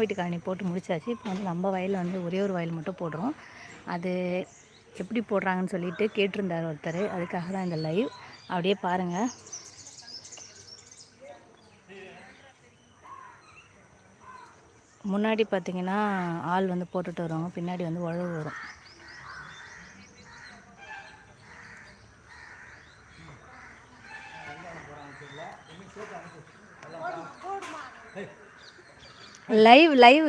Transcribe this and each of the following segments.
வீட்டு காலனி போட்டு முடிச்சாச்சு. இப்போ வந்து நம்ம வயலில் வந்து ஒரே ஒரு வயல் மட்டும் போடுறோம். அது எப்படி போடுறாங்கன்னு சொல்லிட்டு கேட்டிருந்தார் ஒருத்தர். அதுக்காக தான் இந்த லைவ். அப்படியே பாருங்கள் முன்னாடி பார்த்தீங்கன்னா ஆள் வந்து போட்டுட்டு வருவாங்க. பின்னாடி வந்து உழவு வரும். லைவ் லைவ்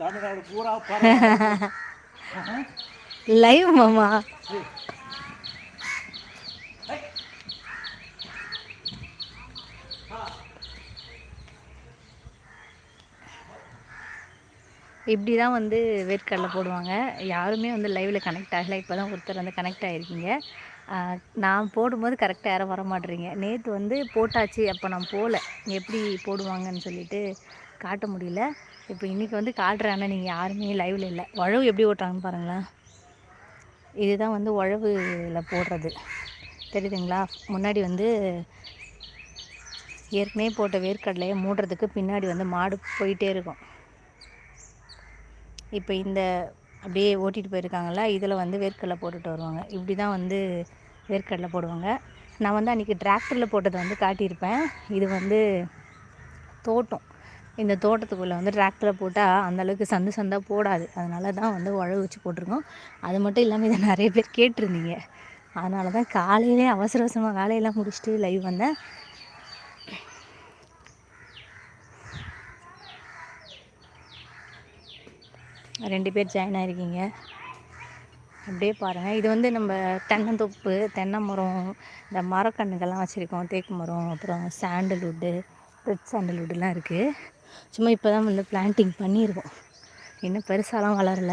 தமிழ்நாடு பூரா லைவ் மாமா இப்படி தான் வந்து வேர்க்கடலை போடுவாங்க. யாருமே வந்து லைவில் கனெக்ட் ஆகலை. இப்போ தான் ஒருத்தர் வந்து கனெக்ட் ஆகிருக்கீங்க நான் போடும்போது கரெக்டாக யாரும் வர மாட்டேறீங்க நேற்று வந்து போட்டாச்சு அப்போ நான் போகல எப்படி போடுவாங்கன்னு சொல்லிட்டு காட்ட முடியல. இப்போ இன்றைக்கி வந்து காட்டுறேன் ஆனால் நீங்கள் யாருமே லைவில் இல்லை. உழவு எப்படி ஓட்டுறாங்கன்னு பாருங்களேன். இதுதான் வந்து உழவுல போடுறது. தெரியுதுங்களா? முன்னாடி வந்து ஏற்கனவே போட்ட வேர்க்கடலையை மூடுறதுக்கு பின்னாடி வந்து மாடு போயிட்டே இருக்கும். இப்போ இந்த அப்படியே ஓட்டிகிட்டு போயிருக்காங்களா இதில் வந்து வேர்க்கடலை போட்டுட்டு வருவாங்க. இப்படி தான் வந்து வேர்க்கடலை போடுவாங்க. நான் வந்து அன்றைக்கி டிராக்டரில் போட்டதை வந்து காட்டியிருப்பேன். இது வந்து தோட்டம். இந்த தோட்டத்துக்குள்ளே வந்து டிராக்டரில் போட்டால் அந்தளவுக்கு சந்து சந்தாக போடாது. அதனால தான் வந்து உழவு வச்சு போட்டிருக்கோம். அது மட்டும் இல்லாமல் இதை நிறைய பேர் கேட்டிருந்தீங்க. அதனால தான் காலையிலே அவசர அவசரமாக வேலையெல்லாம் முடிச்சுட்டு லைவ் வந்தேன். ரெண்டு பேர் ஜாயின் ஆகிருக்கீங்க அப்படியே பாருங்கள் இது வந்து நம்ம தென்னந்தோப்பு தென்னை மரம் இந்த மரக்கன்றுகள்லாம் வச்சுருக்கோம். தேக்கு மரம் அப்புறம் சாண்டல்வுட்டு ரெட் சாண்டல்வுட்டுலாம் இருக்குது சும்மா இப்போ தான் வந்து பிளான்டிங் பண்ணியிருக்கோம் இன்னும் பெருசாலாம் வளரல.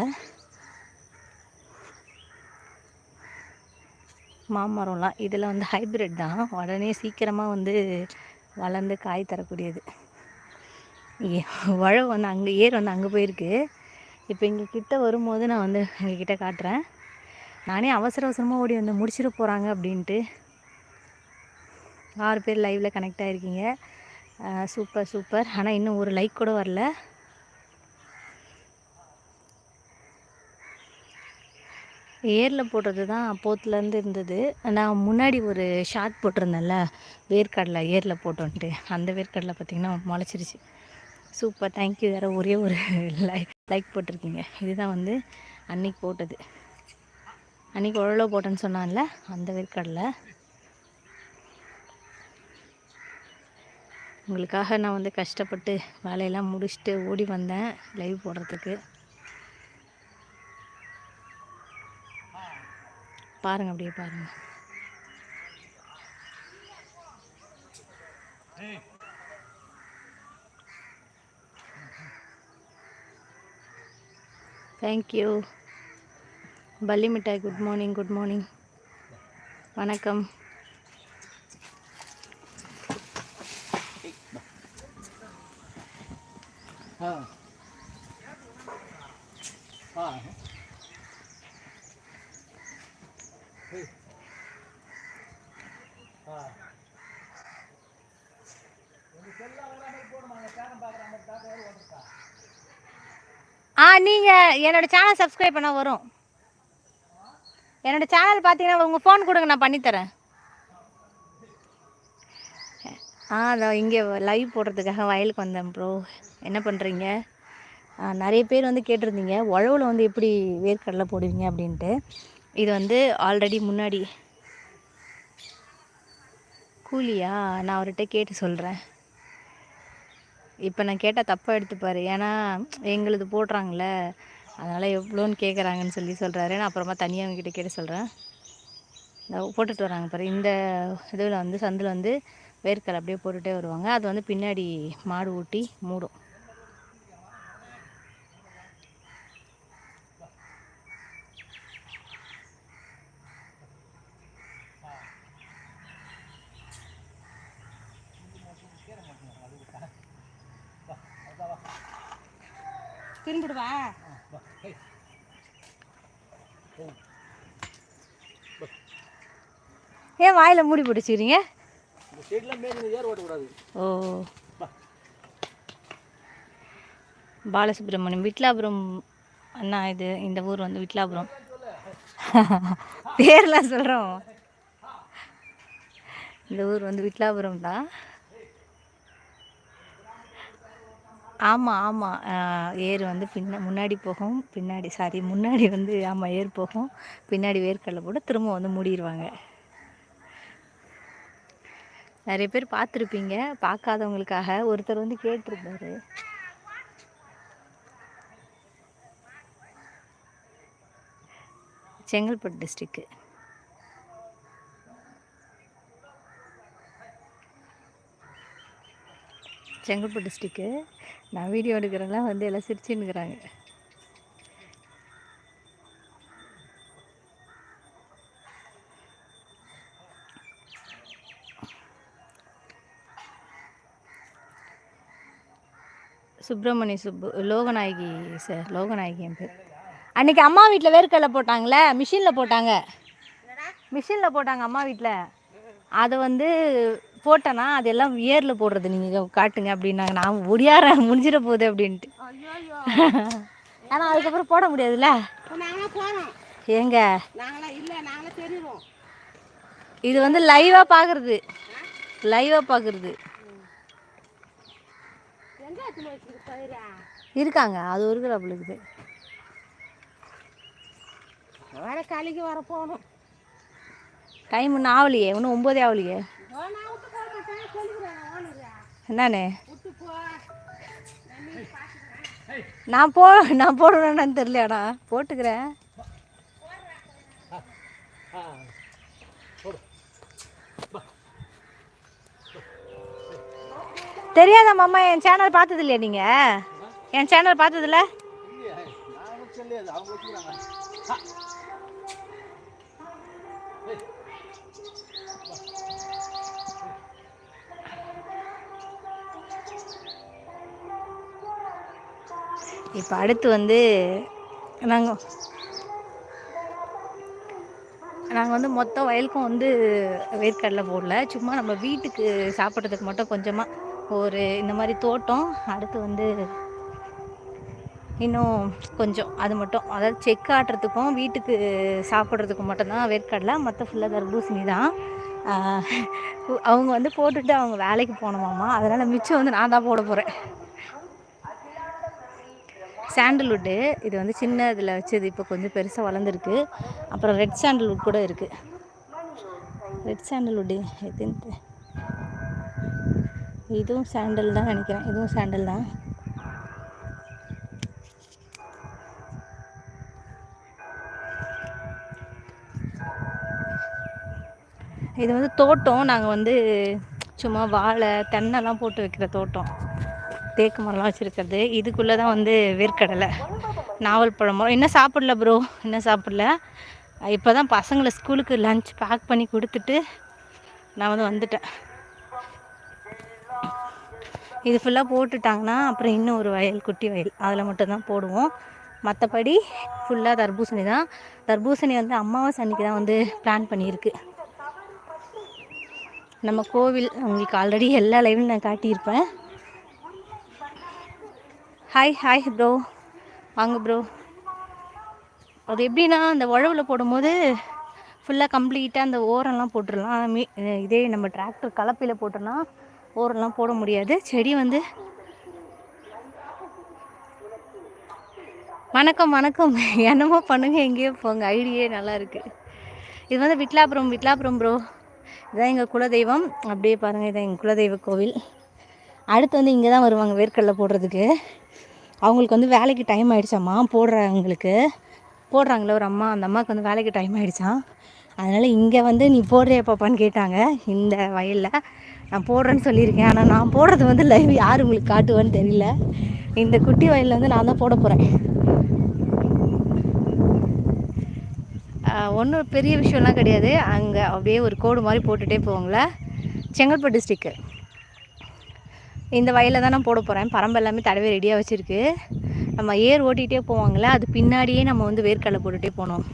மாமரம்லாம் இதில் வந்து ஹைப்ரிட் தான். உடனே சீக்கிரமாக வந்து வளர்ந்து காய் தரக்கூடியது. ஏ- உழவு வந்து அங்கே ஏர் வந்து அங்கே போயிருக்கு. இப்போ இங்கே கிட்ட வரும்போது நான் வந்து எங்கக்கிட்ட காட்டுறேன். நானே அவசர அவசரமாக ஓடி வந்து முடிச்சிட போகிறாங்க அப்படின்ட்டு. ஆறு பேர் லைவில் கனெக்ட் ஆகிருக்கீங்க சூப்பர் சூப்பர். ஆனால் இன்னும் ஒரு லைக் கூட வரல. ஏரில் போடுறது தான் அப்போத்துலேருந்து இருந்தது. நான் முன்னாடி ஒரு ஷார்ட் போட்டிருந்தேன்ல வேர்க்கடலை ஏரில் போட்டோன்ட்டு. அந்த வேர்க்கடலை பார்த்திங்கன்னா முளைச்சிருச்சு. சூப்பர். தேங்க்யூ வேறு ஒரே ஒரு லைக் லைக் போட்டிருக்கீங்க. இதுதான் வந்து அன்னைக்கு போட்டது. அன்றைக்கி உழவு போட்டேன்னு சொன்னான்ல அந்த வேர்க்கடலை. உங்களுக்காக நான் வந்து கஷ்டப்பட்டு வேலையெல்லாம் முடிச்சுட்டு ஓடி வந்தேன் லைவ் போடுறதுக்கு. பாருங்க அப்படியே பாருங்க. தேங்க்யூ பள்ளி மிட்டாய் குட் மார்னிங் குட் மார்னிங் வணக்கம். என்னோட சேனல் சப்ஸ்கிரைப் பண்ணால் வரும். என்னோட சேனல் பார்த்தீங்கன்னா உங்கள் ஃபோன் கொடுங்க நான் பண்ணித்தரேன் ஆ அதோ இங்கே லைவ் போடுறதுக்காக வயலுக்கு வந்தேன் ப்ரோ என்ன பண்ணுறீங்க நிறைய பேர் வந்து கேட்டிருந்தீங்க. உழவில் வந்து எப்படி வேர்க்கடலை போடுவீங்க அப்படின்ட்டு. இது வந்து ஆல்ரெடி முன்னாடி கூலியா? நான் அவர்கிட்ட கேட்டு சொல்கிறேன் இப்போ நான் கேட்டால் தப்பாக எடுத்துப்பார். ஏன்னா எங்களுது போடுறாங்களே அதனால் எவ்வளோன்னு கேட்குறாங்கன்னு சொல்லி சொல்கிறாரு நான் அப்புறமா தனியாக அவங்ககிட்ட கேட்டு சொல்கிறேன் இந்த போட்டுட்டு வராங்க பாரு. இந்த இதில் வந்து சந்தில் வந்து வேர்க்கல் அப்படியே போட்டுகிட்டே வருவாங்க. அது வந்து பின்னாடி மாடு ஊட்டி மூடும் திரும்பிடுவா வா ஏய் ஏன் வாயில் மூடி பிடிச்சிக்கிறீங்க? ஓ. பாலசுப்ரமணியம் விட்லாபுரம் அண்ணா இது இந்த ஊர் வந்து விட்லாபுரம். பேர்லாம் சொல்கிறோம் இந்த ஊர் வந்து விட்லாபுரம் தான். ஆமாம் ஆமாம் ஏர் வந்து பின்ன முன்னாடி போகும். பின்னாடி சாரி முன்னாடி வந்து ஆமாம் ஏர் போகும். பின்னாடி வேர்க்கடலை போட்டு திரும்ப வந்து மூடிடுவாங்க நிறைய பேர் பார்த்துருப்பீங்க பார்க்காதவங்களுக்காக ஒருத்தர் வந்து கேட்டிருந்தாரு. செங்கல்பட்டு டிஸ்ட்ரிக்கு. செங்கல்பட்டு டிஸ்ட்ரிக்கு. நான் வீடியோ எடுக்கிறேன்லாம் வந்து எல்லாம் சிரிச்சுன்னுக்குறாங்க. சுப்பிரமணிய சுப்பு லோகநாயகி சார் லோகநாயகி என் பேர். அன்னைக்கு அம்மா வீட்டில் வேர்க்கடலை போட்டாங்களே மிஷினில் போட்டாங்க. மிஷினில் போட்டாங்க அம்மா வீட்டில் அதை வந்து போட்டேன்னா அது எல்லாம் ஏரில் போடுறது நீங்கள் காட்டுங்க அப்படின்னாங்க. நான் ஒடியார முடிஞ்சிட போகுது அப்படின்ட்டு. ஆனால் அதுக்கப்புறம் போட முடியாதுல்ல? தெரியுறோம். இது வந்து லைவாக பார்க்குறது லைவாக பார்க்குறது எங்க எடுத்து வச்சிருக்கு பயிரா இருக்காங்க. அது இருக்கிறாப்புல வர காலைக்கு வர போகணும். டைம் இன்னும் ஆகலையே இன்னும் ஒம்போதே ஆகலையே என்னண்ணே? நான் போ நான் போடுவேன்னு தெரியலையாடா? போட்டுக்கிறேன். தெரியாதா மாமா என் சேனல் பார்த்தது இல்லையா நீங்கள் என் சேனல் பார்த்ததில்ல இப்போ அடுத்து வந்து நாங்கள் நாங்கள் வந்து மொத்த வயலுக்கும் வந்து வேர்க்கடலை போடல. சும்மா நம்ம வீட்டுக்கு சாப்பிட்றதுக்கு மட்டும் கொஞ்சமாக ஒரு இந்த மாதிரி தோட்டம். அடுத்து வந்து இன்னும் கொஞ்சம் அது மட்டும். அதாவது செக் ஆட்டுறதுக்கும் வீட்டுக்கு சாப்பிட்றதுக்கும் மட்டும்தான் வேர்க்கடலை. மற்ற ஃபுல்லாக தர்பூசணி தான். அவங்க வந்து போட்டுட்டு அவங்க வேலைக்கு போனோமாம்மா அதனால் மிச்சம் வந்து நான் தான் போட போகிறேன் சாண்டல்வுட்டு இது வந்து சின்ன இதில் வச்சது. இப்போ கொஞ்சம் பெருசாக வளர்ந்துருக்கு. அப்புறம் ரெட் சாண்டல்வுட் கூட இருக்குது ரெட் சாண்டல்வுட்டு எதுன்ட்டு இதுவும் சாண்டல் தான் நினைக்கிறேன். இதுவும் சாண்டல் தான். இது வந்து தோட்டம். நாங்கள் வந்து சும்மா வாழை தென்னைலாம் போட்டு வைக்கிற தோட்டம். தேக்கு மரம்லாம் வச்சுருக்கிறது. இதுக்குள்ளே தான் வந்து வேர்க்கடலை நாவல் பழமரம் இன்னும் சாப்பிடல ப்ரோ இன்னும் சாப்பிடல. இப்போ தான் பசங்களை ஸ்கூலுக்கு லஞ்ச் பேக் பண்ணி கொடுத்துட்டு நான் வந்து வந்துட்டேன். இது ஃபுல்லாக போட்டுட்டாங்கன்னா அப்புறம் இன்னும் ஒரு வயல் குட்டி வயல். அதில் மட்டும்தான் போடுவோம். மற்றபடி ஃபுல்லாக தர்பூசணி தான் தர்பூசணி வந்து அமாவாசை அன்னைக்கு தான் வந்து பிளான் பண்ணியிருக்கு. நம்ம கோவில் உங்களுக்கு ஆல்ரெடி எல்லா லைவும் நான் காட்டியிருப்பேன். ஹாய் ஹாய் ப்ரோ வாங்க ப்ரோ அது எப்படின்னா அந்த உழவில் போடும்போது ஃபுல்லாக கம்ப்ளீட்டாக அந்த ஓரம்லாம் போட்டுடலாம் மீ இதே நம்ம டிராக்டர் கலப்பையில் போட்டோம்னா ஓரம்லாம் போட முடியாது. செடி வந்து வணக்கம் வணக்கம். என்னமோ பண்ணுங்கள் எங்கேயோ போங்க. ஐடியே நல்லா இருக்குது இது வந்து விட்லாபுரம் விட்லாபுரம் ப்ரோ இதான் எங்கள் குலதெய்வம். அப்படியே பாருங்கள் இதான் எங்கள் குலதெய்வ கோவில். அடுத்து வந்து இங்கே தான் வருவாங்க வேர்க்கடலை போடுறதுக்கு. அவங்களுக்கு வந்து வேலைக்கு டைம் ஆகிடுச்சாம்மா போடுறவங்களுக்கு போடுறாங்களே ஒரு அம்மா அந்த அம்மாவுக்கு வந்து வேலைக்கு டைம் ஆகிடுச்சான் அதனால் இங்கே வந்து நீ போடுறியா பாப்பான்னு கேட்டாங்க. இந்த வயலில் நான் போடுறேன்னு சொல்லியிருக்கேன். ஆனால் நான் போடுறது வந்து லைவ் யார் உங்களுக்கு காட்டுவேன்னு தெரியல. இந்த குட்டி வயலில் வந்து நான் தான் போட போகிறேன் ஒன்றும் பெரிய விஷயம்லாம் கிடையாது. அங்கே அப்படியே ஒரு கோடு மாதிரி போட்டுகிட்டே போவாங்களே செங்கல்பட்டு டிஸ்ட்ரிக்கு இந்த வயலில் தான் நான் போட போகிறேன் பரம்பு எல்லாமே தடவை ரெடியாக வச்சுருக்கு. நம்ம ஏர் ஓட்டிகிட்டே போவாங்களே அது பின்னாடியே நம்ம வந்து வேர்க்கடலை போட்டுகிட்டே போனோம்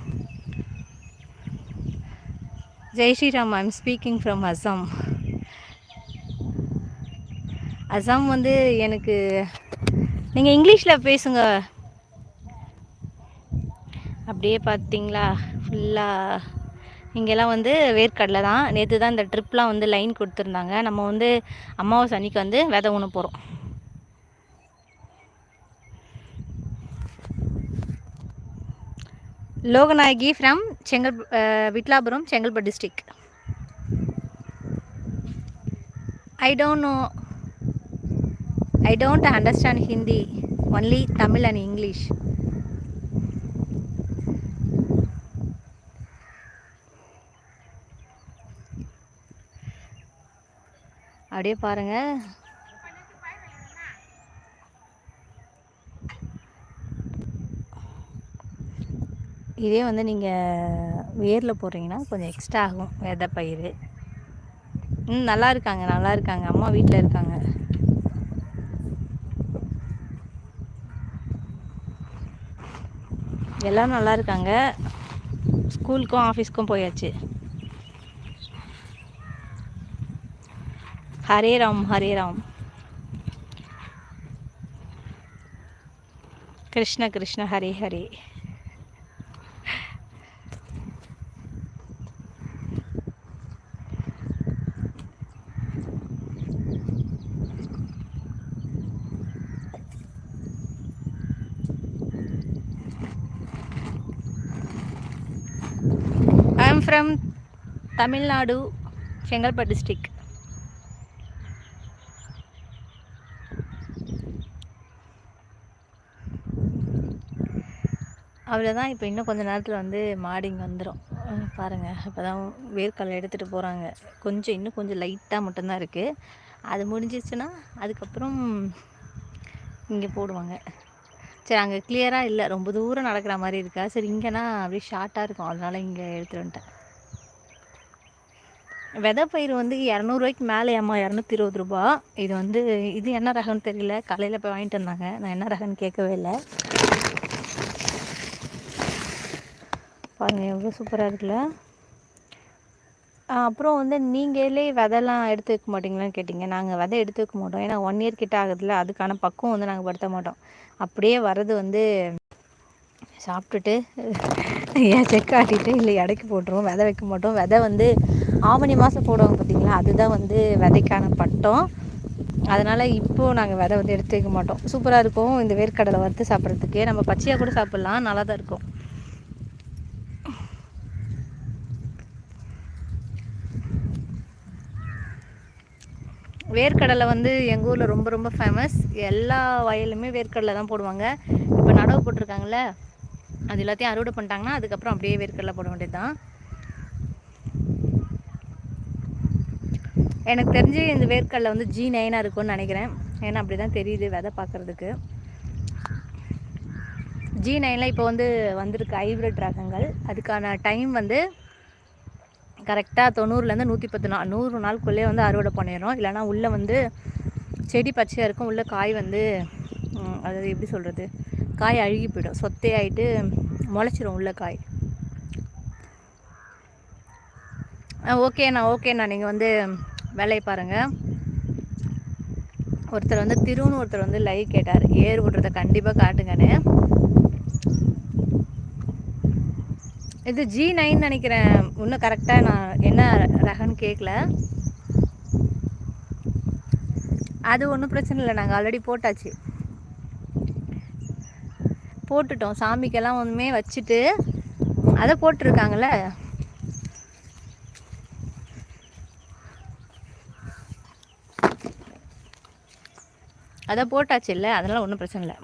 Jai Shriram I'm speaking from Assam Assam வந்து எனக்கு நீங்கள் இங்கிலீஷில் பேசுங்க. அப்படியே பார்த்தீங்களா? ஃபுல்லாக இங்கெல்லாம் வந்து வேர்க்கடலை தான். நேற்று தான் இந்த ட்ரிப்லாம் வந்து லைன் கொடுத்துருந்தாங்க. நம்ம வந்து அமாவாசை அன்னைக்கு வந்து விதை ஊன போகிறோம் Loganayaki from Chengal Vitlapuram Chengalpattu district. I don't know I don't understand Hindi only Tamil and English அப்படியே பாருங்க. இதே வந்து நீங்கள் வேரில் போடுறீங்கன்னா கொஞ்சம் எக்ஸ்ட்ரா ஆகும் விதை பயிர் ம் நல்லா இருக்காங்க நல்லா இருக்காங்க. அம்மா வீட்டில் இருக்காங்க. எல்லாம் நல்லா இருக்காங்க. ஸ்கூலுக்கும் ஆஃபீஸ்க்கும் போயாச்சு. Hare Ram Hare Ram. Krishna Krishna Hare Hare. I'm from Tamil Nadu Chengalpattu district அவ்வளோதான் இப்போ இன்னும் கொஞ்ச நேரத்தில் வந்து மாடு இங்கே வந்துடும் பாருங்கள் அப்போ தான் வேர்க்கடலை எடுத்துகிட்டு போகிறாங்க கொஞ்சம் இன்னும் கொஞ்சம் லைட்டாக மட்டும்தான் இருக்குது அது முடிஞ்சிச்சுன்னா அதுக்கப்புறம் இங்கே போடுவாங்க. சரி அங்கே கிளியராக இல்லை. ரொம்ப தூரம் நடக்கிற மாதிரி இருக்கா? சரி இங்கேனா அப்படியே ஷார்ட்டாக இருக்கும். அதனால் இங்கே எடுத்துகிட்டு வந்துட்டேன். விதை பயிர் வந்து இரநூறுவாய்க்கு மேலே அம்மா இரநூத்தி இருபது ரூபா. இது வந்து இது என்ன ரகம்னு தெரியல. காலையில் போய் வாங்கிட்டு வந்தாங்க. நான் என்ன ரகம்னு கேட்கவே இல்லை. பாருங்கள் எவ்வளோ சூப்பராக இருக்குல்ல? அப்புறம் வந்து நீங்களே விதைலாம் எடுத்து வைக்க மாட்டிங்களான்னு கேட்டிங்க. நாங்கள் விதை எடுத்து வைக்க மாட்டோம். ஏன்னா ஒன் இயர் கிட்ட ஆகுதுல்ல அதுக்கான பக்குவம் வந்து நாங்கள் படுத்த மாட்டோம். அப்படியே வர்றது வந்து சாப்பிட்டுட்டு ஏன் செக் ஆட்டிட்டு இல்லை இடைக்கு போட்டுருவோம். விதை வைக்க மாட்டோம். விதை வந்து ஆவணி மாதம் போடுவாங்க பார்த்தீங்களா அதுதான் வந்து விதைக்கான பட்டம். அதனால் இப்போது நாங்கள் விதை வந்து எடுத்து வைக்க மாட்டோம். சூப்பராக இருக்கும். இந்த வேர்க்கடலை வறுத்து சாப்பிட்றதுக்கு. நம்ம பச்சையாக கூட சாப்பிட்லாம். நல்லா தான் இருக்கும். வேர்க்கடலை வந்து எங்கள் ஊரில் ரொம்ப ரொம்ப ஃபேமஸ் எல்லா வயலுமே வேர்க்கடலை தான் போடுவாங்க. இப்போ நடவு போட்டிருக்காங்கல்ல அது எல்லாத்தையும் அறுவடை பண்ணிட்டாங்கன்னா அதுக்கப்புறம் அப்படியே வேர்க்கடலை போட வேண்டியது தான் எனக்கு தெரிஞ்சு இந்த வேர்க்கடலை வந்து ஜி நைனாக இருக்கும்னு நினைக்கிறேன். ஏன்னா அப்படி தான் தெரியுது விதை பார்க்குறதுக்கு. ஜி நைனில் இப்போ வந்து வந்திருக்கு ஹைப்ரிட் ரகங்கள். அதுக்கான டைம் வந்து கரெக்டாக தொண்ணூறுலேருந்து நூற்றி பத்து நாள் நூறு நாளுக்குள்ளே வந்து அறுவடை பண்ணிடுறோம். இல்லைனா உள்ளே வந்து செடி பச்சையாக இருக்கும். உள்ளே காய் வந்து அது அதாவது எப்படி சொல்கிறது காய் அழுகி போயிடும். சொத்தையாயிட்டு முளைச்சிரும் உள்ள காய். ஆ ஓகேண்ணா ஓகேண்ணா. நீங்கள் வந்து வேலையை பாருங்கள் ஒருத்தர் வந்து திருன்னு ஒருத்தர் வந்து லைவ் கேட்டார். ஏர் விடுறத கண்டிப்பாக காட்டுங்கன்னு. இது ஜி நைன் நினைக்கிறேன். இன்னும் கரெக்டாக நான் என்ன ரகன்னு கேட்கல அது ஒன்றும் பிரச்சனை இல்லை. நாங்கள் ஆல்ரெடி போட்டாச்சு. போட்டுட்டோம். சாமிக்கெல்லாம் ஒன்றுமே வச்சுட்டு அதை போட்டிருக்காங்கல்ல. அதை போட்டாச்சு இல்லை. அதனால் ஒன்றும் பிரச்சனை இல்லை.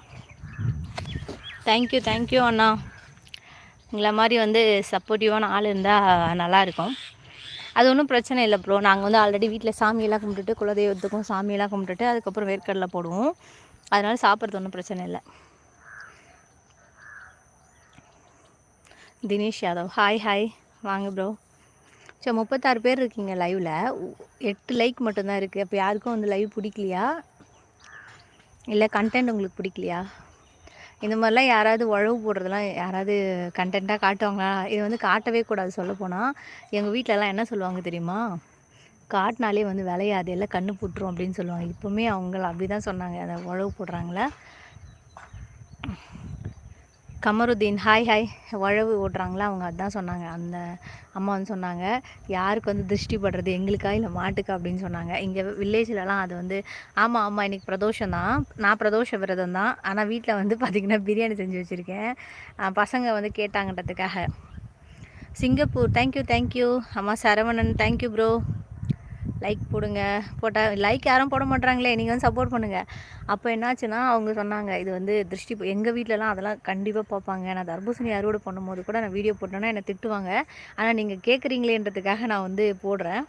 தேங்க்யூ தேங்க்யூ அண்ணா. உங்களை மாதிரி வந்து சப்போர்ட்டிவான ஆள் இருந்தால் நல்லாயிருக்கும். அது ஒன்றும் பிரச்சனை இல்லை ப்ரோ நாங்கள் வந்து ஆல்ரெடி வீட்டில் சாமியெல்லாம் கும்பிட்டுட்டு குலதெய்வத்துக்கும் சாமியெல்லாம் கும்பிட்டுட்டு அதுக்கப்புறம் வேர்க்கடலை போடுவோம். அதனால் சாப்பிட்றது ஒன்றும் பிரச்சனை இல்லை. தினேஷ் யாதவ். ஹாய் ஹாய் வாங்க ப்ரோ சரி முப்பத்தாறு பேர் இருக்கீங்க லைவில் எட்டு லைக் மட்டும்தான் இருக்குது அப்போ யாருக்கும் வந்து லைவ் பிடிக்கலையா? இல்லை கண்டென்ட் உங்களுக்கு பிடிக்கலையா? இந்த மாதிரிலாம் யாராவது உழவு போடுறதெல்லாம் யாராவது கண்டென்ட்டாக காட்டுவாங்களா? இது வந்து காட்டவே கூடாது சொல்ல போனால் எங்கள் வீட்டிலலாம் என்ன சொல்லுவாங்க தெரியுமா? காட்டினாலே வந்து விளையாது எல்லாம் கண்ணு புட்டுரும் அப்படின்னு சொல்லுவாங்க. இப்போவுமே அவங்கள அப்படி தான் சொன்னாங்க. அந்த உழவு போடுறாங்களே. கமருதீன் ஹாய் ஹாய் உழவு ஓட்டுறாங்களா அவங்க அதான் சொன்னாங்க. அந்த அம்மா வந்து சொன்னாங்க யாருக்கு வந்து திருஷ்டி படுறது? எங்களுக்கா இல்லை மாட்டுக்கா? அப்படின்னு சொன்னாங்க. இங்கே வில்லேஜ்லலாம் அது வந்து ஆமாம் ஆமாம் இன்றைக்கி பிரதோஷம் தான். நான் பிரதோஷ விரதம் தான். ஆனால் வீட்டில் வந்து பார்த்திங்கன்னா பிரியாணி செஞ்சு வச்சுருக்கேன். பசங்க வந்து கேட்டாங்கன்றதுக்காக. சிங்கப்பூர் தேங்க்யூ தேங்க்யூ அம்மா சரவணன் தேங்க்யூ ப்ரோ லைக் போடுங்க. போட்டால் லைக் யாரும் போட மாட்றாங்களே நீங்கள் வந்து சப்போர்ட் பண்ணுங்கள் அப்போ என்னாச்சுன்னா அவங்க சொன்னாங்க இது வந்து திருஷ்டி எங்கள் வீட்டிலலாம் அதெல்லாம் கண்டிப்பாக பார்ப்பாங்க. நான் தர்பூசணி அறுவடை பண்ணும்போது கூட நான் வீடியோ போட்டேன்னா என்னை திட்டுவாங்க. ஆனால் நீங்கள் கேட்குறீங்களேன்றதுக்காக நான் வந்து போடுறேன்.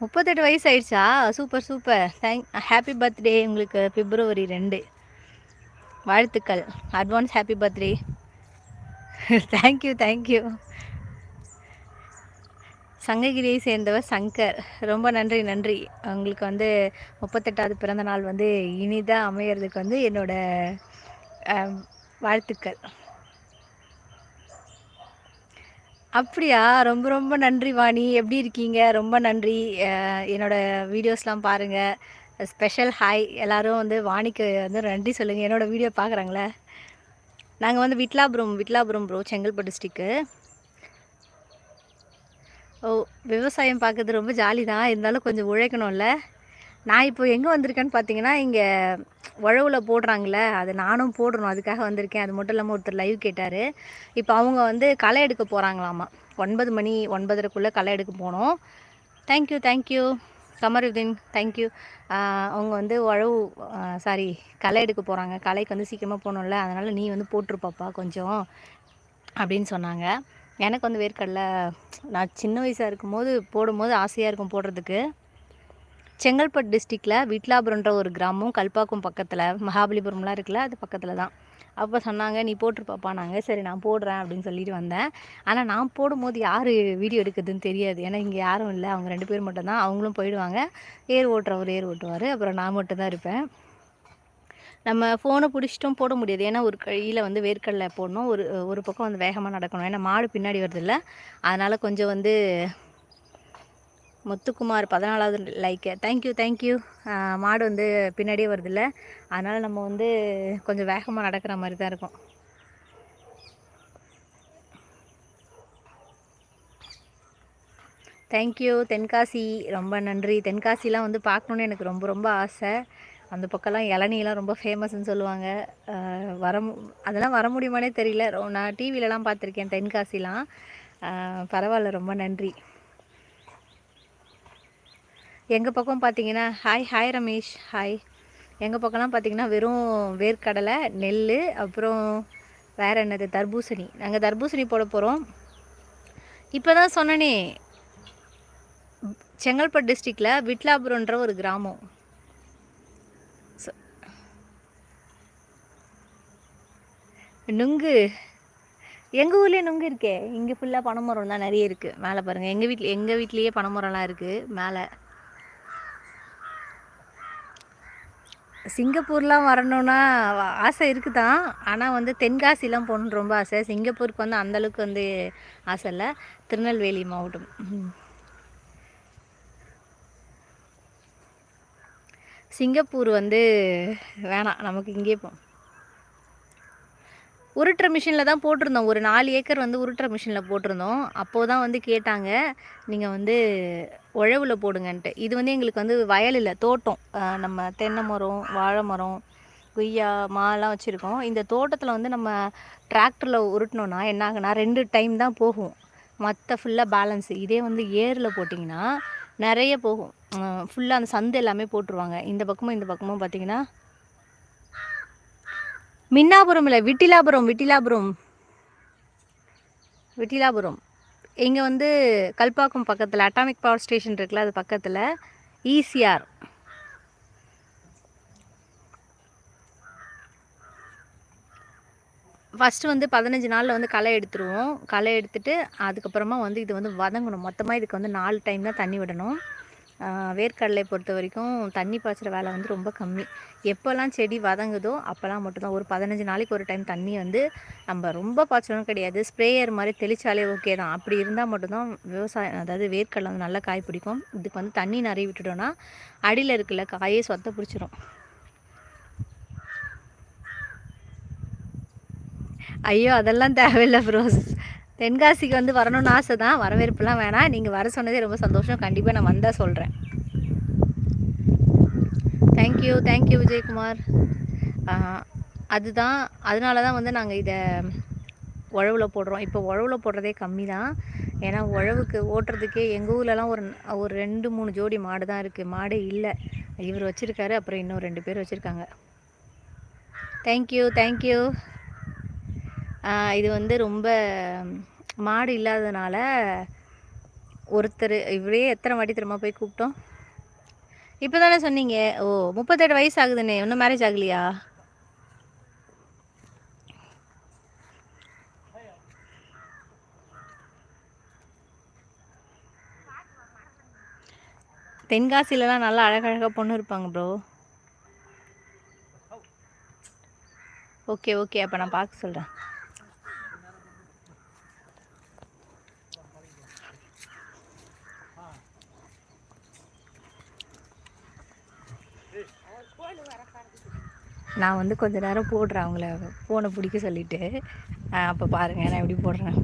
முப்பத்தெட்டு வயசு ஆயிடுச்சா? Super super. Thank happy birthday உங்களுக்கு. பிப்ரவரி ரெண்டு. வாழ்த்துக்கள். Advance happy birthday thank you thank you சங்ககிரியை சேர்ந்தவர் சங்கர். ரொம்ப நன்றி நன்றி. உங்களுக்கு வந்து முப்பத்தெட்டாவது பிறந்த நாள் வந்து இனிதாக அமையறதுக்கு வந்து என்னோட வாழ்த்துக்கள். அப்படியா? ரொம்ப ரொம்ப நன்றி வாணி. எப்படி இருக்கீங்க? ரொம்ப நன்றி. என்னோட வீடியோஸ்லாம் பாருங்கள் ஸ்பெஷல் ஹாய். எல்லோரும் வந்து வாணிக்கு வந்து நன்றி சொல்லுங்கள் என்னோடய வீடியோ பார்க்குறாங்களே நாங்கள் வந்து விட்லாபுரம் விட்லாபுரம் ப்ரோ செங்கல்பட்டு டிஸ்ட்ரிக்கு ஓ விவசாயம் பார்க்கறது ரொம்ப ஜாலி தான் இருந்தாலும் கொஞ்சம் உழைக்கணும்ல. நான் இப்போ எங்கே வந்திருக்கேன்னு பார்த்தீங்கன்னா இங்கே உழவுல போடுறாங்களே அது நானும் போடணும். அதுக்காக வந்திருக்கேன். அது மட்டும் இல்லாமல் ஒருத்தர் லைவ் கேட்டார். இப்போ அவங்க வந்து களை எடுக்க போகிறாங்களாமா ஒன்பது மணி ஒன்பதரைக்குள்ளே களை எடுக்க போகணும் தேங்க்யூ தேங்க்யூ கமருதீன் தேங்க்யூ அவங்க வந்து உழவு சாரி களை எடுக்க போகிறாங்க களைக்கு வந்து சீக்கிரமாக போகணும்ல. அதனால் நீ வந்து போட்டிருப்பாப்பா கொஞ்சம் அப்படின்னு சொன்னாங்க. எனக்கு வந்து வேர்க்கடலை நான் சின்ன வயசாக இருக்கும்போது போடும்போது ஆசையாக இருக்கும் போடுறதுக்கு. செங்கல்பட்டு டிஸ்ட்ரிக்டில் விட்லாபுரம்ன்ற ஒரு கிராமம் கல்பாக்கம் பக்கத்தில் மகாபலிபுரம்லாம் இருக்குல்ல அது பக்கத்தில் தான். அப்போ சொன்னாங்க நீ போட்டிருப்பாப்பா. நாங்கள் சரி நான் போடுறேன் அப்படின்னு சொல்லிட்டு வந்தேன். ஆனால் நான் போடும்போது யார் வீடியோ எடுக்குதுன்னு தெரியாது. ஏன்னா இங்கே யாரும் இல்லை. அவங்க ரெண்டு பேர் மட்டும்தான். அவங்களும் போயிடுவாங்க. ஏர் ஓட்டுறவர் ஏர் ஓட்டுவார். அப்புறம் நான் மட்டும்தான் இருப்பேன். நம்ம ஃபோனை பிடிச்சிட்டும் போட முடியாது. ஏன்னா ஒரு கையில் வந்து வேர்க்கடலை போடணும். ஒரு ஒரு பக்கம் வந்து வேகமாக நடக்கணும். ஏன்னா மாடு பின்னாடி வருதுல்ல. அதனால் கொஞ்சம் வந்து முத்துக்குமார் பதினாலாவது லைக்கு தேங்க்யூ தேங்க்யூ மாடு வந்து பின்னாடியே வருதுல்ல. அதனால் நம்ம வந்து கொஞ்சம் வேகமாக நடக்கிற மாதிரி தான் இருக்கும். தேங்க்யூ தென்காசி ரொம்ப நன்றி. தென்காசிலாம் வந்து பார்க்கணுன்னு எனக்கு ரொம்ப ரொம்ப ஆசை. அந்த பக்கம்லாம் இளநிலாம் ரொம்ப ஃபேமஸ்ன்னு சொல்லுவாங்க. வர மு- அதெல்லாம் வர முடியுமானே தெரியல. நான் டிவிலலாம் பார்த்துருக்கேன் தென்காசிலாம். பரவாயில்ல ரொம்ப நன்றி. எங்கள் பக்கம் பார்த்தீங்கன்னா ஹாய் ஹாய் ரமேஷ் ஹாய் எங்கள் பக்கம்லாம் பார்த்தீங்கன்னா வெறும் வேர்க்கடலை நெல் அப்புறம் வேறு என்னது தர்பூசணி. நாங்கள் தர்பூசணி போட போகிறோம் இப்போ தான் சொன்னனே செங்கல்பட்டு டிஸ்ட்ரிக்டில் விட்லாபுரன்ற ஒரு கிராமம். நுங்கு. எங்கள் ஊர்லேயே நுங்கு இருக்கே. இங்கே ஃபுல்லாக பனைமரம் தான் நிறைய இருக்குது மேலே பாருங்கள் எங்கள் வீட்டில் எங்கள் வீட்லேயே பனைமரம்லாம் இருக்குது மேலே. சிங்கப்பூர்லாம் வரணும்னா ஆசை இருக்குது தான் ஆனால் வந்து தென்காசிலாம் போகணுன்னு ரொம்ப ஆசை. சிங்கப்பூருக்கு வந்து அந்த அளவுக்கு வந்து ஆசை இல்லை. திருநெல்வேலி மாவட்டம். சிங்கப்பூர் வந்து வேணாம். நமக்கு இங்கே போ உருட்டுற மிஷினில் தான் போட்டிருந்தோம். ஒரு நாலு ஏக்கர் வந்து உருட்டுற மிஷினில் போட்டிருந்தோம். அப்போது தான் வந்து கேட்டாங்க நீங்கள் வந்து உழவில் போடுங்கன்ட்டு. இது வந்து எங்களுக்கு வந்து வயல் இல்லை தோட்டம். நம்ம தென்னை மரம் வாழை மரம் கொய்யா மாலாம் வச்சுருக்கோம். இந்த தோட்டத்தில் வந்து நம்ம டிராக்டரில் உருட்டினோன்னா என்ன ஆகுனா ரெண்டு டைம் தான் போகும். மற்ற ஃபுல்லாக பேலன்ஸ். இதே வந்து ஏரில் போட்டிங்கன்னா நிறைய போகும். ஃபுல்லாக அந்த சந்து எல்லாமே போட்டுருவாங்க. இந்த பக்கமும் இந்த பக்கமும் பார்த்திங்கன்னா மின்னாபுரம் இல்லை விட்டிலாபுரம் விட்டிலாபுரம். விட்டிலாபுரம். இங்கே வந்து கல்பாக்கம் பக்கத்தில் அட்டாமிக் பவர் ஸ்டேஷன் இருக்குல்ல அது பக்கத்தில். ஈசிஆர். ஃபஸ்ட்டு வந்து பதினஞ்சு நாளில் வந்து களை எடுத்துருவோம். களை எடுத்துட்டு அதுக்கப்புறமா வந்து இது வந்து வதங்கணும். மொத்தமாக இதுக்கு வந்து நாலு டைம் தான் தண்ணி விடணும். வேர்க்கடலை பொறுத்த வரைக்கும் தண்ணி பாய்ச்சிற வேலை வந்து ரொம்ப கம்மி. எப்போல்லாம் செடி வதங்குதோ அப்போல்லாம் மட்டும்தான். ஒரு பதினஞ்சு நாளைக்கு ஒரு டைம் தண்ணி வந்து நம்ம ரொம்ப பாய்ச்சலும் கிடையாது. ஸ்ப்ரேயர் மாதிரி தெளித்தாலே ஓகே தான். அப்படி இருந்தால் மட்டும்தான் விவசாயம் அதாவது வேர்க்கடலை வந்து நல்லா காய் பிடிக்கும். இதுக்கு வந்து தண்ணி நிறைய விட்டுட்டோன்னா அடியில் இருக்குல்ல காயே சொத்த பிடிச்சிரும். ஐயோ அதெல்லாம் தேவையில்லை ப்ரோஸ் தென்காசிக்கு வந்து வரணும்னு ஆசை தான் வரவேற்புலாம் வேணாம். நீங்கள் வர சொன்னதே ரொம்ப சந்தோஷம். கண்டிப்பாக நான் வந்தால் சொல்கிறேன் தேங்க்யூ தேங்க்யூ விஜயகுமார். அதுதான் அதனால தான் வந்து நாங்கள் இதை உழவில் போடுறோம். இப்போ உழவில் போடுறதே கம்மி தான் ஏன்னா உழவுக்கு ஓட்டுறதுக்கே எங்கள் ஊர்லலாம் ஒரு ஒரு ரெண்டு மூணு ஜோடி மாடு தான் இருக்குது மாடே இல்லை. இவர் வச்சுருக்காரு அப்புறம் இன்னும் ரெண்டு பேர் வச்சுருக்காங்க. தேங்க்யூ தேங்க்யூ இது வந்து ரொம்ப மாடு இல்லாததுனால ஒருத்தர் இவரே எத்தனை வாட்டி திரும்ப போய் கூப்பிட்டோம். இப்போ தானே சொன்னீங்க ஓ முப்பத்தெட்டு வயசு ஆகுதுண்ணே இன்னும் மேரேஜ் ஆகலையா? தென்காசிலலாம் நல்லா அழகழகாக பொண்ணு இருப்பாங்க ப்ரோ ஓகே ஓகே அப்போ நான் பார்க்க சொல்கிறேன் நான் வந்து கொஞ்ச நேரம் போடுறேன் அவங்கள. ஃபோனை பிடிக்க சொல்லிட்டு. அப்போ பாருங்கள் நான் எப்படி போடுறேன்.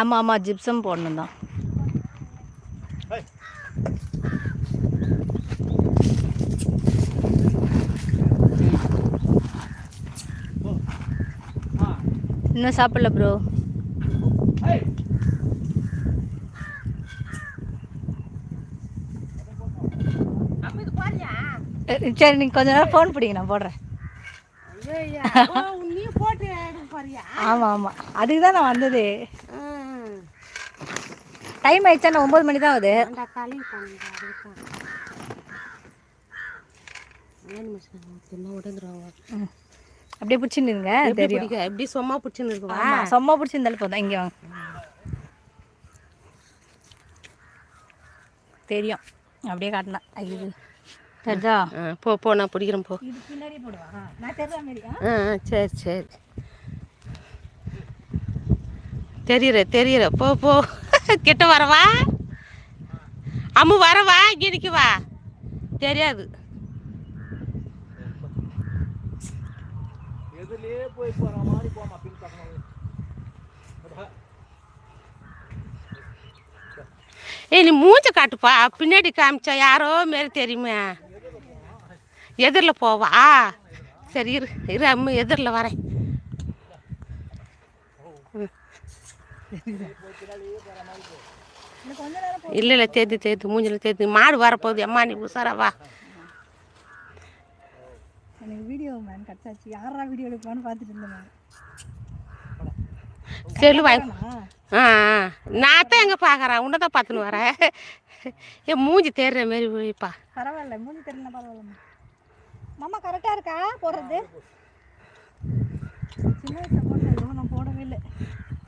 ஆமாம் ஆமாம் ஜிப்சம் போடணும் தான். இன்னும் சாப்பிடல ப்ரோ அப்ப இது போறியா சரி நீங்கள் கொஞ்ச நேரம் ஃபோன் பிடிங்க நான் போடுறேன். ஐயா நீ போட்டு எடுக்க போறியா? ஆமாம் ஆமாம் அதுக்கு தான் நான் வந்தது. டைம் ஆயிடுச்சா நான் ஒம்பது மணி தான் ஆகுது. அப்படியே பிடிச்சிருந்துங்க தெரியும். எப்படி சும்மா ஆமா, செம்ம பிடிச்சிருந்தாலும் போதும். இங்கே வாங்க. தெரியும். அப்படியே காட்டினா. ஐயோ. தெரிஞ்சா ஆ, போ போ நான் பிடிக்கிறேன் போ. ஆ சரி சரி. தெரியுற தெரியுற. போ போ. கிட்ட வரவா அம்மு வரவா இங்கே வா. தெரியாது. ஏய் நீ மூஞ்ச காட்டுப்பா. பின்னாடி காமிச்சா யாரோ மாரி தெரியுமே. எதிரில் போவா? சரி இரு இரு அம்மு எதிரில் வரேன். இல்லை இல்லை தெரியுது தெரியுது மூஞ்சில் தெரியுது மாடு வரப்போகுது. அம்மா நீ உசாரா வா. எனக்கு வீடியோ மேன் கட்டாச்சு யாரா வீடியோ எடுப்பான்னு பார்த்துட்டு இருந்தேன் செல்லு வாங்கி ஆ. நான் தான் எங்கே பார்க்குறேன் உன்னை தான் பார்த்துன்னு வரேன். என் மூஞ்சி தேடுற மாரி போய்ப்பா. பரவாயில்ல மூஞ்சி தெரியல பரவாயில்ல மாமா கரெக்டாக இருக்கா? போடுறது. சின்ன வயசில் போட்டேன் இதுவும் நான் போடவே இல்லை.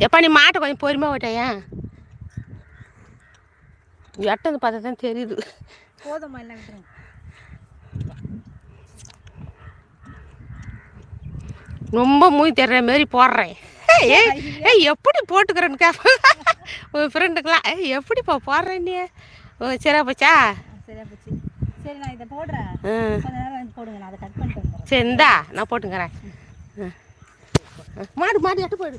எப்பா நீ மாட்டை கொஞ்சம் பொறுமையாக ஓட்டையா எட்டது பார்த்தா தான் தெரியுது. போதும்மா விட்டுருங்க. ரொம்ப மூஞ்சி தெரிற மாரி போடுறேன். ஏய், ஏய் ஏய் எப்படி போட்டுக்கிறேன்னு கேட்பேன் உன் ஃப்ரெண்டுக்கெலாம் ஏய் எப்படிப்பா போடுறேன் நீ? சரியா போச்சா? சரியா போச்சு. சரி நான் இதை போடுறேன். கொஞ்ச நேரம் போடுங்க நான் அதை கட் பண்ணிட்டு வந்துடுறேன். சரி இந்தா நான். ஆ. மாடு மாடு எட்டு போயிடு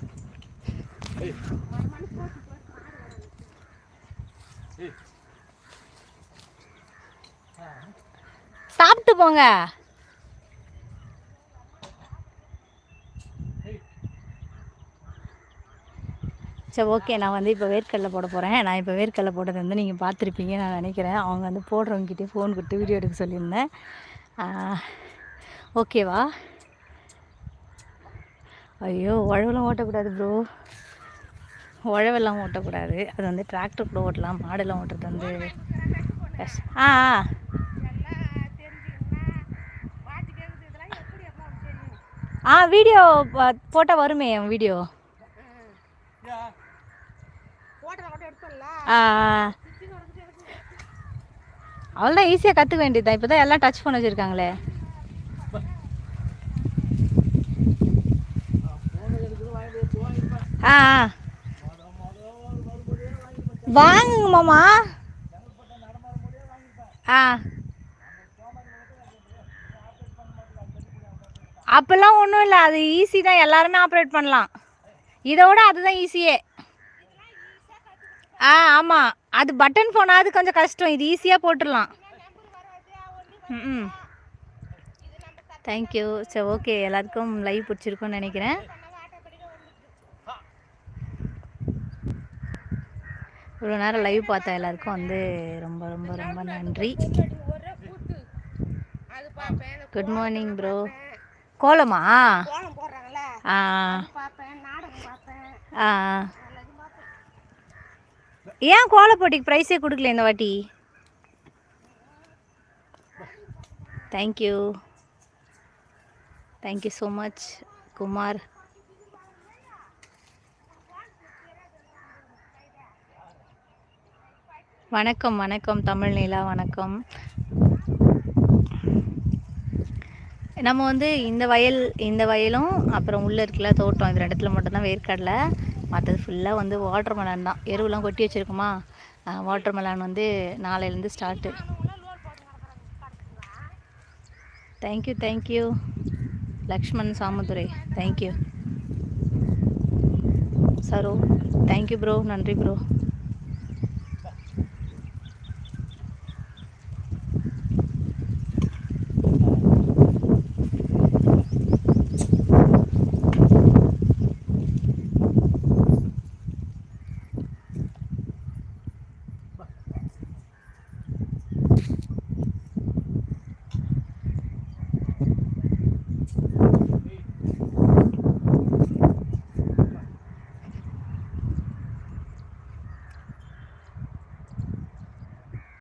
சாப்பிட்டு போங்க. சரி ஓகே. நான் வந்து இப்போ வேர்க்கடலை போட போகிறேன் நான் இப்போ வேர்க்கடலை போட்டது வந்து நீங்கள் பார்த்துருப்பீங்க நான் நினைக்கிறேன். அவங்க வந்து போடுறவங்ககிட்டே ஃபோன் கொடுத்து வீடியோ எடுக்க சொல்லியிருந்தேன். ஓகேவா ஐயோ உழவெல்லாம் ஓட்டக்கூடாது ப்ரோ உழவெல்லாம் ஓட்டக்கூடாது. அது வந்து டிராக்டர் கூட ஓட்டலாம். மாடெல்லாம் ஓட்டுறது வந்து ஆ ஆ. வீடியோ போட்டால் வருமே என் வீடியோ அவ்வளோதான் ஈஸியாக கற்றுக்க வேண்டியதுதான். இப்போ தான் எல்லாம் டச் பண்ண வச்சுருக்காங்களே. ஆ ஆ. வாங்குங்க மாமா. ஆ. அப்போல்லாம் ஒன்றும் இல்லை. அது ஈஸி தான். எல்லாருமே ஆப்ரேட் பண்ணலாம். இதோட அதுதான் ஈஸியே ஆ ஆமாம் அது பட்டன் ஃபோனாவது கொஞ்சம் கஷ்டம். இது ஈஸியாக போட்டுடலாம். ம் தேங்க்யூ சரி ஓகே எல்லாருக்கும் லைவ் பிடிச்சிருக்கும்னு நினைக்கிறேன். இவ்வளோ நேரம் லைவ் பார்த்த எல்லாருக்கும் வந்து ரொம்ப ரொம்ப ரொம்ப நன்றி. குட் மார்னிங் ப்ரோ கோலமா? ஆ. ஆ. ஏன் கோல போட்டிக்கு ப்ரைஸே கொடுக்கல இந்த வாட்டி? Thank you thank you so much Kumar வணக்கம் வணக்கம் தமிழ் நிலா வணக்கம். நம்ம வந்து இந்த வயல் இந்த வயலும் அப்புறம் உள்ளே இருக்கல தோட்டம் இது இடத்துல மட்டும்தான் வேர்க்கடலை. மற்றது ஃபுல்லாக வந்து வாட்டர் மெலான் தான். எருவெலாம் கொட்டி வச்சுருக்குமா? வாட்டர் மெலான் வந்து நாளையிலேருந்து start thank you thank you Lakshman Samudurai thank you Saro thank you bro நன்றி ப்ரோ